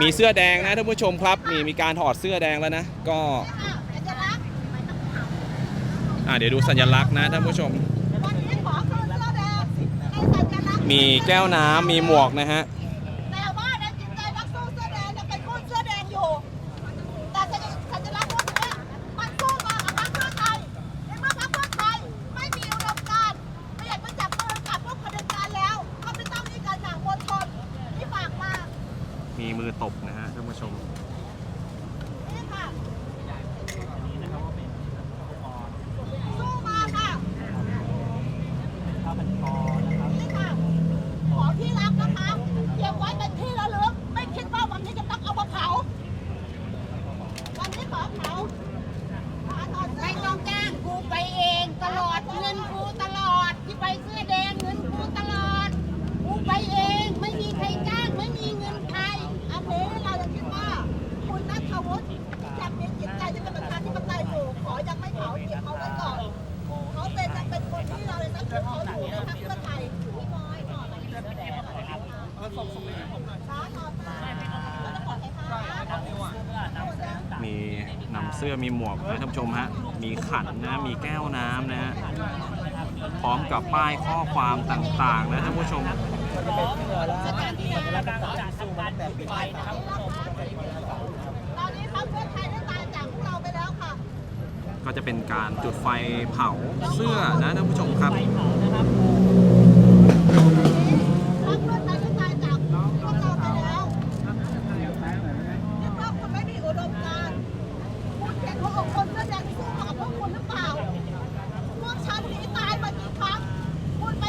มีเสื้อแดงนะท่านผู้ชมครับมีมีการถอดเสื้อแดงแล้วนะ ก็ค่ะสัญลักษณ์อ่าเดี๋ยวดูสัญลักษณ์นะท่านผู้ชม มีแก้วน้ำมีหมวกนะฮะ แต่ว่าในจิตใจนักสู้เสื้อแดงยังเป็นคนเสื้อแดงอยู่ แต่สัญลักษณ์พวกนี้มันสู้มากับพรรคเพื่อไทยในเมื่อพรรคเพื่อไทยไม่มีอุดมการณ์ไม่อยากไปจับมือกับพวกเผด็จการแล้วก็ไม่ต้องมีการหนังมวลชนที่ฝากมา มีมือตบนะฮะท่านผู้ชม นี่ค่ะสู้มาค่ะนี่ค่ะ ขอที่รักนะคะเก็บไว้เป็นที่ระลึก ไม่คิดว่าวันนี้จะต้องเอามาเผา วันนี้ขอเผาหาถอดเสื้ ไม่ อ ต้องจ้างกูไปเองตลอดเงินกูตลอดที่ไปเสื้อแดงเงินกูตลอดกูไปเองไม่มีใครจ้างไม่มีเงินใคร อันนี้เราจะคิดว่า คุณนัทวุฒิยังมีจิตใจที่เป็นประชาธิปไตยอยู่ ขอยังไม่เผาเก็บเขาไว้ก่อน เขาเป็นยังเป็นคนที่เราเลยนับถือเขาอยู่ในพรรคเพื่อไทยพี่บอยต่อเลยส่งส่งไปให้ผมหน่อยช้าต่อมาแล้วจะขอใช้ผ้า มีนำเสื้อมีหมวกนะท่านผู้ชมฮะ มีขันนะมีแก้วน้ำนะฮะพร้อมกับป้ายข้อความต่างๆนะท่านผู้ชมตอนนี้พรรคเพื่อไทยได้ตายจากพวกเราไปแล้วค่ะ ก็จะเป็นการจุดไฟเผาเสื้อนะท่านผู้ชมครับพรรคเพื่อไทยได้ตายจากพวกเราไปแล้วนี่เพราะคุณไม่มีอุดมการณ์คุณเห็นหัวอกคนเสื้อแดงสู้กับพวกคุณหรือเปล่า พวกฉันหนีตายมากี่ครั้ง คุณไป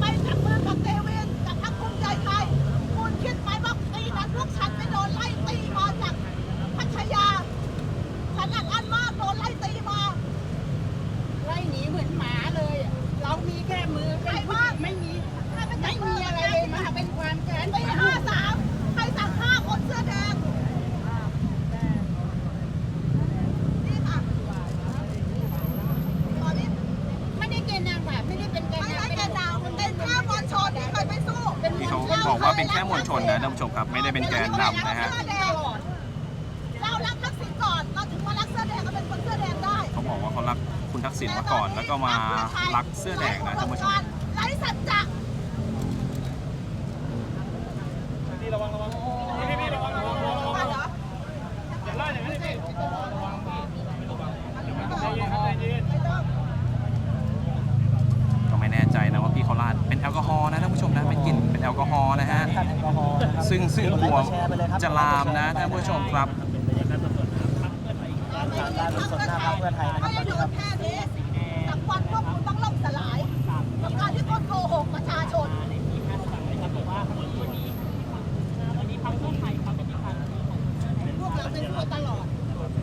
ไปจับมือกับเตวินกับพรรคภูมิใจไทย คุณคิดไหมว่าปีนั้นพวกฉันไปโดนไล่ตีมาจากพัทยา ฉันอัดอั้นมากโดนไล่ตีมา ไล่หนีเหมือนหมาเลยอะเรามีแค่มือเป็นผู้หญิงไม่มีไม่มีอะไรเลยมาเป็นความแค้น ปีห้าสามใครสั่งฆ่าคนเสื้อแดง นี่ค่ะตอนนี้ ไม่ได้เกณฑ์นางแบบไม่ได้เป็นแกน ไม่ นาง ได้แกนนำเป็นแค่มวลชนที่เคยไปสู้ ที่เขาบอกว่าเป็นแค่มวลชนนะท่านผู้ชมครับ ไม่ได้เป็นแกนนำนะฮะ เรารักทักษิณก่อน เราถึงมารักเสื้อแดงก็เป็นคนเสื้อแดงได้ เขาบอกว่าเขารัก คุณทักษิณมาก่อน แล้วก็มารักเสื้อแดงนะท่านผู้ชมไร้สัจจะเหรอก็ไม่แน่ใจนะว่าพี่เขาราดเป็นแอลกอฮอล์นะท่านผู้ชมนะเป็นกลิ่นเป็นแอลกอฮอล์นะฮะแอลกอฮอล์ซึ่งซึ่งกลัวจะลามนะท่านผู้ชมครับการสดหน้าพรรคเพื่อไทยนะครับไม่ได้โดนแค่นี้สักวันพวกคุณต้องล่มสลายกับการที่คนโกหกประชาชน พวกเราเป็นสู้ตลอด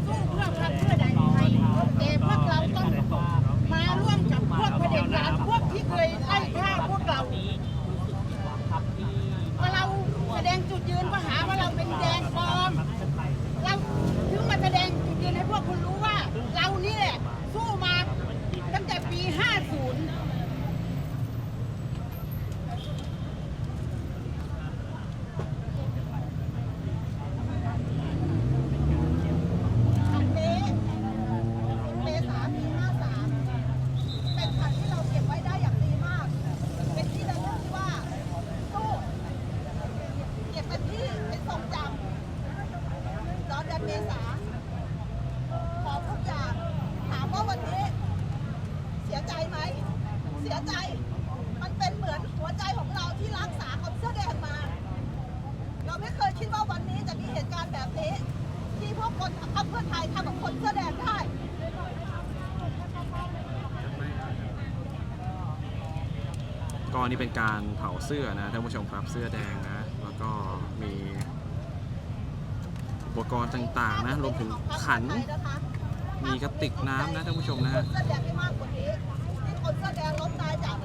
สู้เพื่อพรรคเพื่อไทยแต่พวกเราต้องมาร่วมกับพวกเผด็จการพวกที่เคยไล่ฆ่าพวกเราว่าเราแสดงจุด ยืนว่าหาว่าเราเป็นแดงปลอม เราถึงมาแสดงจุดยืนให้พวกคุณรู้ว่า เรานี่แหละสู้มาตั้งแต่ปี 50 อันนี้เมษาปี53 เป็นขันที่เราเก็บไว้ได้อย่างดีมาก เป็นที่ระลึกว่าสู้เก็บเป็นที่เป็นทรงจำตอนเดือนเมษาขอทุกอย่าง ถามว่าวันนี้ เสียใจไหม เสียใจ มันเป็นเหมือนหัวใจของเราที่รักษาคนเสื้อแดงมา เราไม่เคยคิดว่าวันนี้จะมีเหตุการณ์แบบนี้ ที่พวกคนทำเพื่อไทยทำกับคนเสื้อแดงได้ก็นี่เป็นการเผาเสื้อนะท่านผู้ชมครับเสื้อแดงนะ แล้วก็มีอุปกรณ์ต่างๆนะรวมถึงขัน มีกระติกน้ำนะท่านผู้ชมนะฮะ เสื้อแดงไม่มากกว่านี้ที่คนเสื้อแดงล้มตายจาก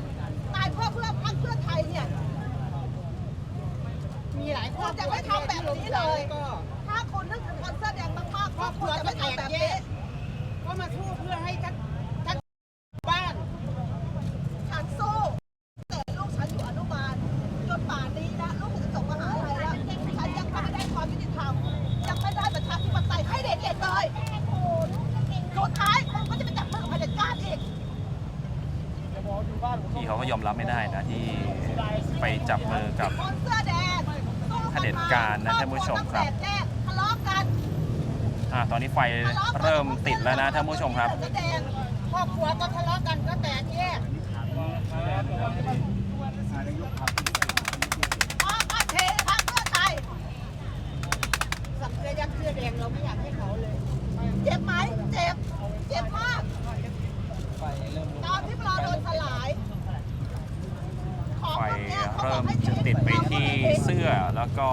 ตายเพื่อเพื่อพักเพื่อไทยเนี่ย มีหลายครอบคุณจะไม่ทำแบบนี้เลยก็ถ้าคนนึกถึงคนเสื้อแดงมากๆครอบครัวจะไม่แตกทำแบบแยนี้ก็มาสู้เพื่อให้กทักบ้าน ฉันสู้แต่ลูกฉันอยู่อนุบาลจนป่านนี้นะลูกฉันจะจบมหาลัยแล้วฉันยังไม่ได้ความยุติธรรม ยอมรับไม่ได้นะที่ไปจับมือกับเดงกาเผด็จการนะท่านผู้ชมครับตอ่าตอนนี้ไฟเริ่มติดแล้วนะท่านผู้ชมครับครอบครัวก็ทะเลาะกันก็แตกแยก อ๋อก็เทพรรคเพื่อไทย สักเสื้อยักษ์เสื้อแดงเราไม่อยากให้เขาเลย เจ็บไหมเจ็บ เจ็บมาก ไฟเริ่ม ตอนที่เราโดนสลายของ ไฟ พวกนี้ยขาบ เริ่ อก ม ให้ จะติดไปที่เสื้อเสื้อแล้วก็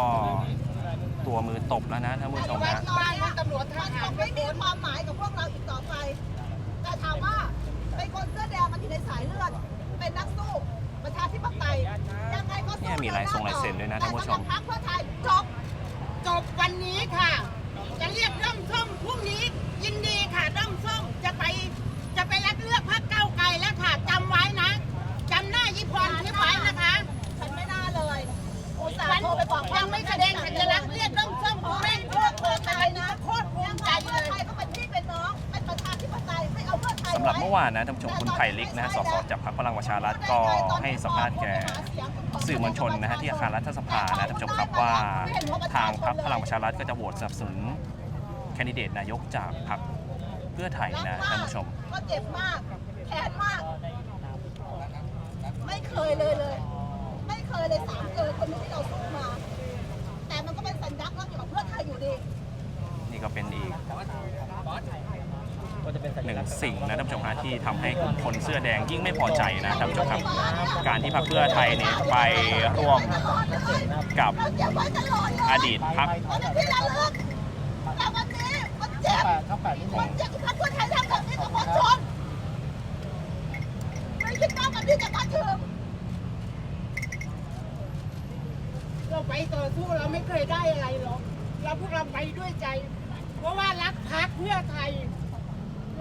ตัวมือตบแล้วนะท่านผู้ชมวัฮะดบ้านวัดตำรวจทมันหารไม่มีความหมายกับพวกเราอีกต่อไป แต่ถามว่าเป็นคนเสื้อแดงมันอยู่ในสายเลือด เป็นนักสู้ประชาธิปไตยยังไงก็สู้เนี่ยมีลายทรงลายเซ็นด้วยนะท่านผู้ชมแต่สำหรับพรรคเพื่อไทยจบจบวันนี้ค่ะ จะเรียกด้อมส้มพรุ่งนี้ยินดีค่ะด้อมส้มจะไปจะ ยังไม่แสดงสัญลักษณ์เรียกด้อมส้มกูแม่งโคตรโคตรตายนะโคตรภูมิใจเพื่เลอยไทยก็เป็นพี่เป็นน้องเป็นประชาธิปไตยให้เอาเพื่อไทยสำหรับไว้เมื่อวานนะท่านผู้ชมคุณไผ่ลิกนะฮะสสจากพรรคพลังประชารัฐก็ให้สัมภาษณ์แก่สื่อมวลชนนะฮะที่อาคารรัฐสภานะท่านผู้ชมครับว่าทางพรรคพลังประชารัฐก็จะโหวตสนับสนุนแคนดิเดตนายกจากพรรคเพื่อไทยนะท่านผู้ชมก็เจ็บมากแค้นมาก ไม่เคยเลยเลย ไม่เคยเลยสามเกินคนที่เราสู้มา แต่มันก็เป็นสัญลักษณ์แล้วเกี่ยวกับเพื่อไทยอยู่ดี นี่ก็เป็นอีก ก็จะเป็น สิ่งนะท่านผู้ชมฮะที่ทำให้กลุ่มคนเสื้อแดงยิ่งไม่พอใจนะท่านผู้ชมครับการที่พรรคเพื่อไทยเนี่ยไปร่วมกับอดีตพรรคมักแต่วันนี้มันเจ็บแปดข้าแปดนี่มันเพื่อไทยทำแบบนี้กับมวลชนไม่คิดว่ามันที่จะมาถึงเราไปต่อสู้เราไม่เคยได้อะไรหรอกเราพวกเราไปด้วยใจ เพราะว่ารักพักเพื่อไทย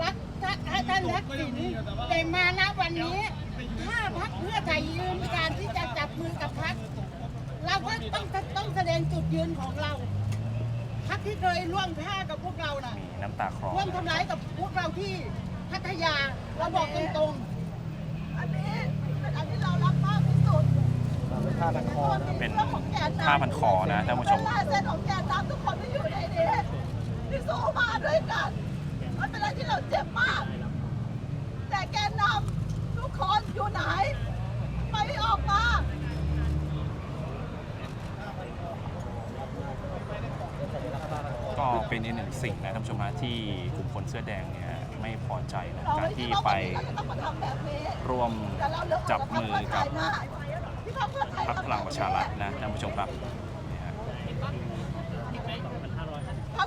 รัก ท่านท่านทักษิณแต่มาณวันนี้ ถ้าพักเพื่อไทยยืนการที่จะจับมือกับพักเราก็ต้องต้องแสดงจุดยืนของเราพักที่เคยร่วมท่ากับพวกเราน่ะมีน้ำตาคลอร่วมทำร้ายกับพวกเราที่พัทยาเราบอกตรงอันนี้เป็นอันที่เรารักมากที่สุดเป็นผ้าพันคอนะครับเป็นผ้าพันคอนะท่านผู้ชมลายเส้นของแกนนำทุกคนที่อยู่ในนี้ที่สู้มาด้วยกันมัน เป็นอะไรที่เราเจ็บมาก แต่แกนนำทุกคนอยู่ไหนไม่ออกมา ก็เป็นอีกหนึ่งสิ่งนะท่านผู้ชมฮะที่กลุ่มคนเสื้อแดงเนี่ยไม่พอใจนะเราการไม่คิที่ดว่าไปวันนี้เราจะต้องมาทำแบบนี้ ร่วมแต่เราเลือกจับมือกับที่พรรคเพื่อไทยพรรคพลังประชารัฐนะท่านผู้ชมครับนี่ฮะ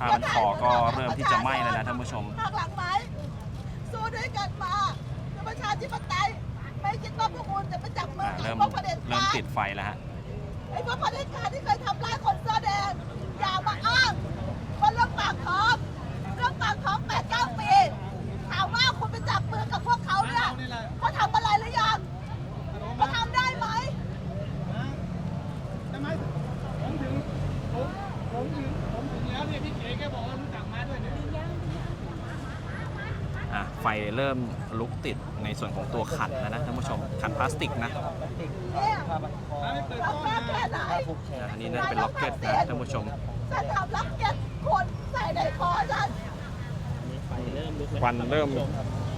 ผ้าพันคอก็เริ่มที่จะไหม้แล้วนะท่านผู้ชมภาคหลังไหมสู้ด้วยกันมาเพื่อประชาธิปไตยไม่คิดว่าพวกคุณจะไปจับมืออ่ากับเริ่มพวกเผด็จเริ่มการติดไฟแล้วฮะไอ้พวกเผด็จการที่เคยทำร้ายคนเสื้อแดงอย่ามาอ้างว่าเรื่องปากท้องเรื่องปากท้องแปดเก้าปีถามว่าคุณไปจับมือกับพวกเขาเนี่ยเขาทำอะไรหรือยังเขาทำได้ไหม ทำไมผมถึงผมผมถึงผมถึงแล้วเนี่ยพี่เก๋แกบอกว่ารู้จักมาด้วยเนี่ย อะไฟ เริ่มลุกติดในส่วนของตัวขันแล้วนะท่านผู้ชมขันพลาสติกนะอันนี้น่าจะเป็นล็อกเก็ตนะท่านผู้ชมฉันทำล็อกเก็ตคนใส่ในคอฉันควันเริ่ม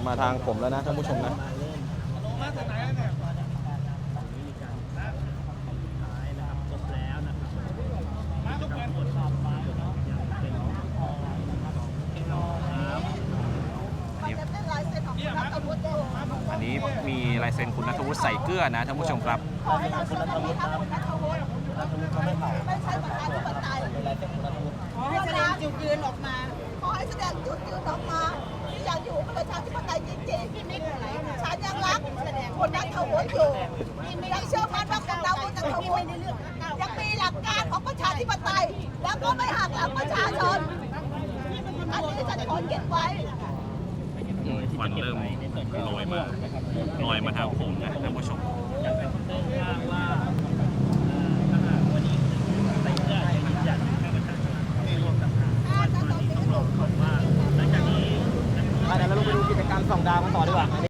มาทางผมแล้วนะท่านผู้ชมนะ มาจากไหนอะเนี่ย มันจะเป็นลายเซ็นของคุณรัฐวุฒิ อันนี้มีลายเซ็นคุณนัทวุฒิใส่เกลือนะท่านผู้ชมครับขอให้เราเชื่องคุณนัทวุฒิรัฐวุฒิเขาไม่เผาไม่ใช่ประชาธิปไตยเป็นลายเส้นของรัฐวุฒิขอให้แสดงจุดยืนออกมา ขอให้แสดงจุดยืนออกมาที่อยากอยู่เป็นประชาธิปไตยจริงๆฉันยังรักคนนัทวุฒิอยู่ยังเชื่อมั่นว่าคนนัทวุฒินัทวุฒิยังมีหลักการของประชาธิปไตย แล้วก็ไม่หักหลังประชาชนอันนี้ฉันขอเก็บไว้ ควันเริ่มลอยมาลอยมาทางผมนะท่านผู้ชมอะเดี๋ยวเราลงไปดูกิจกรรมสองดาวกันต่อดีกว่า